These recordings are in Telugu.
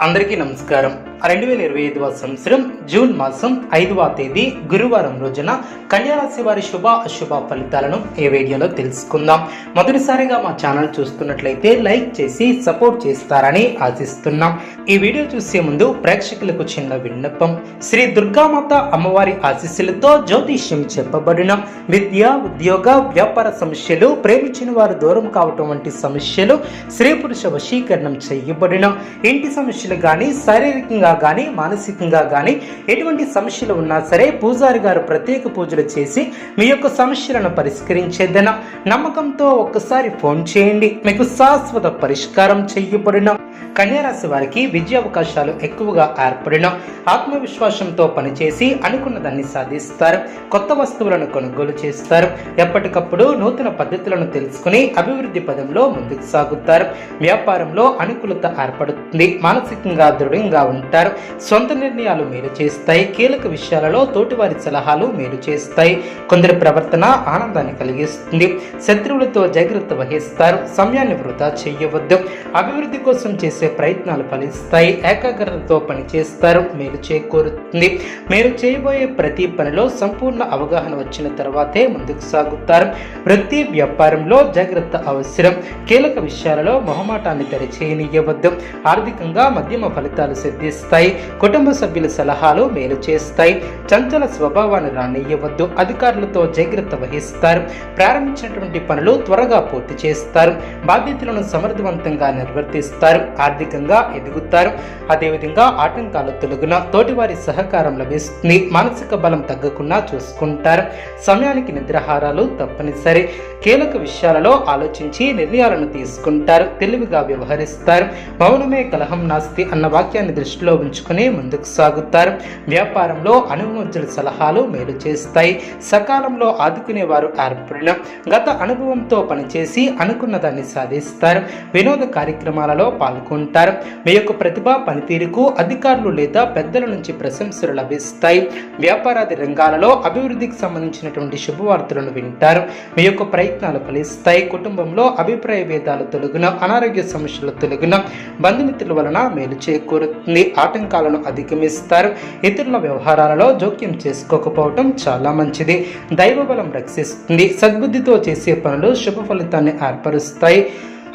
అందరికీ నమస్కారం. రెండు వేల ఇరవై ఐదవ సంవత్సరం జూన్ మాసం ఐదవ తేదీ గురువారం రోజున కన్యారాశి వారి శుభ అశుభ ఫలితాలను ఈ వీడియోలో తెలుసుకుందాం. మొదటిసారిగా మా ఛానల్ చూస్తున్నట్లయితే లైక్ చేసి సపోర్ట్ చేస్తారని ఆశిస్తున్నాం. ఈ వీడియో చూసే ముందు ప్రేక్షకులకు చిన్న విన్నపం. శ్రీ దుర్గామాత అమ్మవారి ఆశీస్సులతో జ్యోతిష్యం చెప్పబడిన విద్య ఉద్యోగ వ్యాపార సమస్యలు ప్రేమించిన వారు దూరం కావటం వంటి సమస్యలు స్త్రీ పురుష వశీకరణం చేయబడిన ఇంటి సమస్యలు కానీ శారీరకంగా కానీ మానసికంగా కానీ ఎటువంటి సమస్యలు ఉన్నా సరే పూజారి గారు ప్రత్యేక పూజలు చేసి మీ యొక్క సమస్యలను పరిష్కరించేదన నమ్మకంతో ఒక్కసారి ఫోన్ చేయండి. మీకు శాశ్వత పరిష్కారం చేయబడిన కన్యారాశి వారికి విద్యావకాశాలు ఎక్కువగా ఏర్పడిన ఆత్మవిశ్వాసంతో పనిచేసి అనుకున్న దాన్ని సాధిస్తారు. కొత్త వస్తువులను కొనుగోలు చేస్తారు. ఎప్పటికప్పుడు నూతన పద్ధతులను తెలుసుకుని అభివృద్ధి పదంలో ముందుకు సాగుతారు. వ్యాపారంలో అనుకూలత ఏర్పడుతుంది. మానసికంగా దృఢంగా ఉంటారు. సొంత నిర్ణయాలు మేలు చేస్తాయి. కీలక విషయాలలో తోటివారి సలహాలు మేలు చేస్తాయి. కొందరి ప్రవర్తన ఆనందాన్ని కలిగిస్తుంది. శత్రువులతో జాగ్రత్త వహిస్తారు. సమయాన్ని వృధా చేయవద్దు. అభివృద్ధి కోసం చేసే ప్రయత్నాలు ఫలిస్తాయి. ఏకాగ్రతతో పనిచేస్తారు మేలు చేకూరుతుంది. మీరు చేయబోయే ప్రతి పనిలో సంపూర్ణ అవగాహన వచ్చిన తర్వాతే ముందుకు సాగుతారు. వృత్తి వ్యాపారంలో జాగ్రత్త అవసరం. కీలక విషయాలలో మొహమాటాన్ని తెరచేయనియవద్దు. ఆర్థికంగా మధ్యమ ఫలితాలు సిద్ధిస్తాయి. కుటుంబ సభ్యుల సలహాలు మేలు చేస్తాయి. చంచల స్వభావాన్ని రానియ్యవద్దు. అధికారులతో జాగ్రత్త వహిస్తారు. ప్రారంభించినటువంటి పనులు త్వరగా పూర్తి చేస్తారు. బాధ్యతలను సమర్థవంతంగా నిర్వర్తిస్తారు. ఆర్థికంగా ఎదుగుతారు. అదేవిధంగా ఆటంకాలు తొలగున తోటివారి సహకారం లభిస్తుంది. మానసిక బలం తగ్గకుండా చూసుకుంటారు. సమయానికి నిద్రాహారాలు తప్పనిసరి. కీలక విషయాలలో ఆలోచించి నిర్ణయాలను తీసుకుంటారు. తెలివిగా వ్యవహరిస్తారు. మౌనమే కలహం నాస్తి అన్న వాక్యాన్ని దృష్టిలో ఉంచుకుని ముందుకు సాగుతారు. వ్యాపారంలో అనుభవజ్ఞుల సలహాలు మేలు చేస్తాయి. సకాలంలో ఆదుకునేవారు ఏర్పడిన గత అనుభవంతో పనిచేసి అనుకున్న దాన్ని సాధిస్తారు. వినోద కార్యక్రమాలలో పాల్గొంటారు. మీ యొక్క ప్రతిభ పనితీరుకు అధికారులు లేదా పెద్దల నుంచి ప్రశంసలు లభిస్తాయి. వ్యాపారాది రంగాలలో అభివృద్ధికి సంబంధించినటువంటి శుభవార్తలను వింటారు. మీ యొక్క ప్రయత్నాలు ఫలిస్తాయి. కుటుంబంలో అభిప్రాయ భేదాలు తొలగిన అనారోగ్య సమస్యలు తొలగిన బంధుమిత్రుల వలన మేలు చేకూరుతుంది. ఆటంకాలను అధిగమిస్తారు. ఇతరుల వ్యవహారాలలో జోక్యం చేసుకోకపోవటం చాలా మంచిది. దైవబలం రక్షిస్తుంది. సద్బుద్ధితో చేసే పనులు శుభ ఫలితాన్ని ఏర్పరుస్తాయి.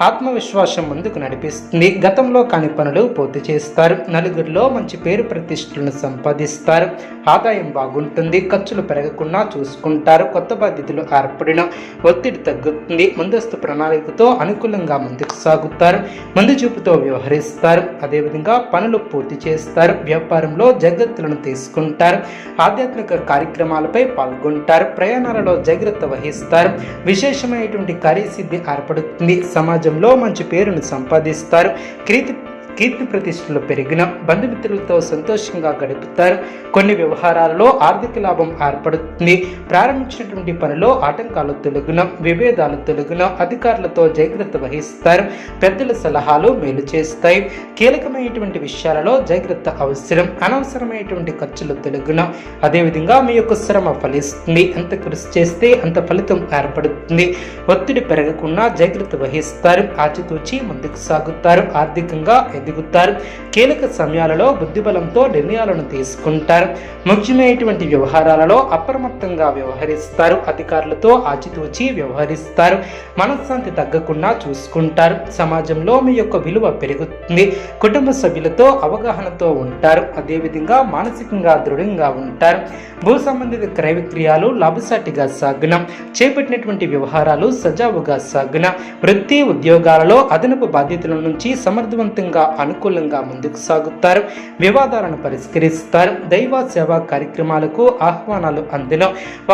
ఆత్మవిశ్వాసం ముందుకు నడిపిస్తుంది. గతంలో కాని పనులు పూర్తి చేస్తారు. నలుగురిలో మంచి పేరు ప్రతిష్టలను సంపాదిస్తారు. ఆదాయం బాగుంటుంది. ఖర్చులు పెరగకుండా చూసుకుంటారు. కొత్త బాధ్యతలు ఏర్పడిన ఒత్తిడి తగ్గుతుంది. ముందస్తు ప్రణాళికతో అనుకూలంగా ముందుకు సాగుతారు. ముందు చూపుతో వ్యవహరిస్తారు. అదేవిధంగా పనులు పూర్తి చేస్తారు. వ్యాపారంలో జాగ్రత్తలను తీసుకుంటారు. ఆధ్యాత్మిక కార్యక్రమాలపై పాల్గొంటారు. ప్రయాణాలలో జాగ్రత్త వహిస్తారు. విశేషమైనటువంటి కార్యసిద్ధి ఏర్పడుతుంది. సమాజంలో మంచి పేరును సంపాదిస్తారు. కీర్తి కీర్తి ప్రతిష్టలు పెరిగిన బంధుమిత్రులతో సంతోషంగా గడుపుతారు. కొన్ని వ్యవహారాలలో ఆర్థిక లాభం ఏర్పడుతుంది. ప్రారంభించినటువంటి పనిలో ఆటంకాలు తొలగిన విభేదాలు తొలగిన అధికారులతో జాగ్రత్త వహిస్తారు. పెద్దల సలహాలు మేలు చేస్తాయి. కీలకమైనటువంటి విషయాలలో జాగ్రత్త అవసరం. అనవసరమైనటువంటి ఖర్చులు తొలగిన అదేవిధంగా మీ యొక్క శ్రమ ఫలిస్తుంది. ఎంత కృషి చేస్తే అంత ఫలితం ఏర్పడుతుంది. ఒత్తిడి పెరగకుండా జాగ్రత్త వహిస్తారు. ఆచితూచి ముందుకు సాగుతారు. ఆర్థికంగా ఎదుగుతారు కీలక సమయాలలో బుద్ధిబలంతో నిర్ణయాలను తీసుకుంటారు. ముఖ్యమైనటువంటి వ్యవహారాలలో అప్రమత్తంగా వ్యవహరిస్తారు. అధికారులతో ఆచితూచి వ్యవహరిస్తారు. మనశ్శాంతి తగ్గకుండా చూసుకుంటారు. సమాజంలో మీ యొక్క విలువ పెరుగుతుంది. కుటుంబ సభ్యులతో అవగాహనతో ఉంటారు. అదేవిధంగా మానసికంగా దృఢంగా ఉంటారు. భూ సంబంధిత క్రయ విక్రయాలు లాభసాటిగా సాగున. చేపట్టినటువంటి వ్యవహారాలు సజావుగా సాగున. వృత్తి ఉద్యోగాలలో అదనపు బాధ్యతల నుంచి సమర్థవంతంగా అనుకూలంగా ముందుకు సాగుతారు వివాదాలను పరిష్కరిస్తారు దైవ సేవా కార్యక్రమాలకు ఆహ్వానాలు అందిన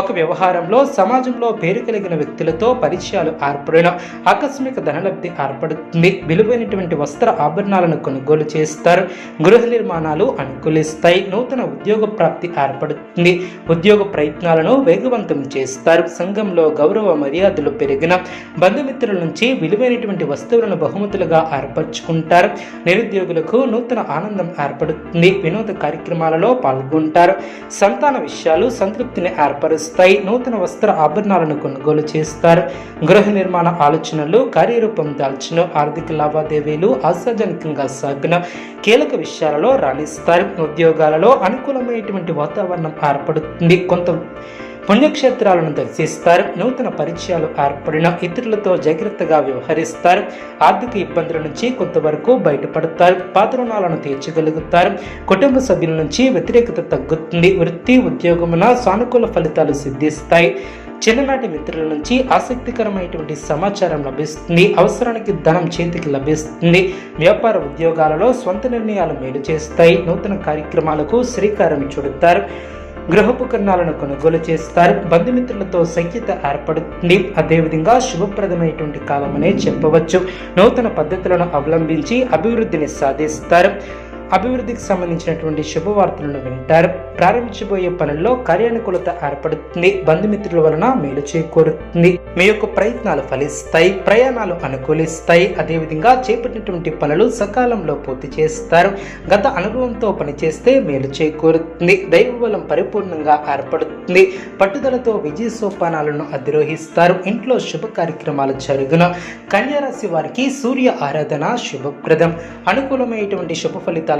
ఒక వ్యవహారంలో సమాజంలో పేరు కలిగిన వ్యక్తులతో పరిచయాలు ఏర్పడిన ఆకస్మిక ధనలబ్ధి ఏర్పడుతుంది. విలువైనటువంటి వస్త్ర ఆభరణాలను కొనుగోలు చేస్తారు గృహ నిర్మాణాలు అనుకూలిస్తాయి నూతన ఉద్యోగ ప్రాప్తి ఏర్పడుతుంది. ఉద్యోగ ప్రయత్నాలను వేగవంతం చేస్తారు. సంఘంలో గౌరవ మర్యాదలు పెరిగిన బంధుమిత్రుల నుంచి విలువైనటువంటి వస్తువులను బహుమతులుగా ఏర్పరచుకుంటారు. నిరుద్యోగులకు నూతన ఆనందం ఏర్పడుతుంది. వినోద కార్యక్రమాలలో పాల్గొంటారు. సంతాన విషయాలు సంతృప్తిని ఏర్పరుస్తాయి. నూతన వస్త్ర ఆభరణాలను కొనుగోలు చేస్తారు. గృహ నిర్మాణ ఆలోచనలు కార్యరూపం దాల్చిన ఆర్థిక లావాదేవీలు ఆశాజనకంగా సాగిన కీలక విషయాలలో రాణిస్తారు. ఉద్యోగాలలో అనుకూలమైనటువంటి వాతావరణం ఏర్పడుతుంది. కొంత పుణ్యక్షేత్రాలను దర్శిస్తారు. నూతన పరిచయాలు ఏర్పడిన ఇతరులతో జాగ్రత్తగా వ్యవహరిస్తారు. ఆర్థిక ఇబ్బందుల నుంచి కొంతవరకు బయటపడతారు. పాత రుణాలను తీర్చగలుగుతారు. కుటుంబ సభ్యుల నుంచి వ్యతిరేకత తగ్గుతుంది. వృత్తి ఉద్యోగమున సానుకూల ఫలితాలు సిద్ధిస్తాయి. చిన్ననాటి మిత్రుల నుంచి ఆసక్తికరమైనటువంటి సమాచారం లభిస్తుంది. అవసరానికి ధనం చేతికి లభిస్తుంది. వ్యాపార ఉద్యోగాలలో స్వంత నిర్ణయాలు మేలు చేస్తాయి. నూతన కార్యక్రమాలకు శ్రీకారం చుడతారు. గృహోపకరణాలను కొనుగోలు చేస్తారు. బంధుమిత్రులతో సఖ్యత ఏర్పడుతుంది. అదేవిధంగా శుభప్రదమైనటువంటి కాలం అనే చెప్పవచ్చు. నూతన పద్ధతులను అవలంబించి అభివృద్ధిని సాధిస్తారు. అభివృద్ధికి సంబంధించినటువంటి శుభవార్తలను వింటారు. ప్రారంభించబోయే పనుల్లో కార్యానుకూలత ఏర్పడుతుంది. బంధుమిత్రుల వలన మేలు చేకూరుతుంది. మీ యొక్క ప్రయత్నాలు ఫలిస్తాయి. ప్రయాణాలు అనుకూలిస్తాయి. అదేవిధంగా చేపట్టినటువంటి పనులు సకాలంలో పూర్తి చేస్తారు. గత అనుభవంతో పనిచేస్తే మేలు చేకూరుతుంది. దైవ బలం పరిపూర్ణంగా ఏర్పడుతుంది. పట్టుదలతో విజయ సోపానాలను అధిరోహిస్తారు. ఇంట్లో శుభ కార్యక్రమాలు జరుగున. కన్యారాశి వారికి సూర్య ఆరాధన శుభప్రదం. అనుకూలమైనటువంటి శుభ ఫలితాలు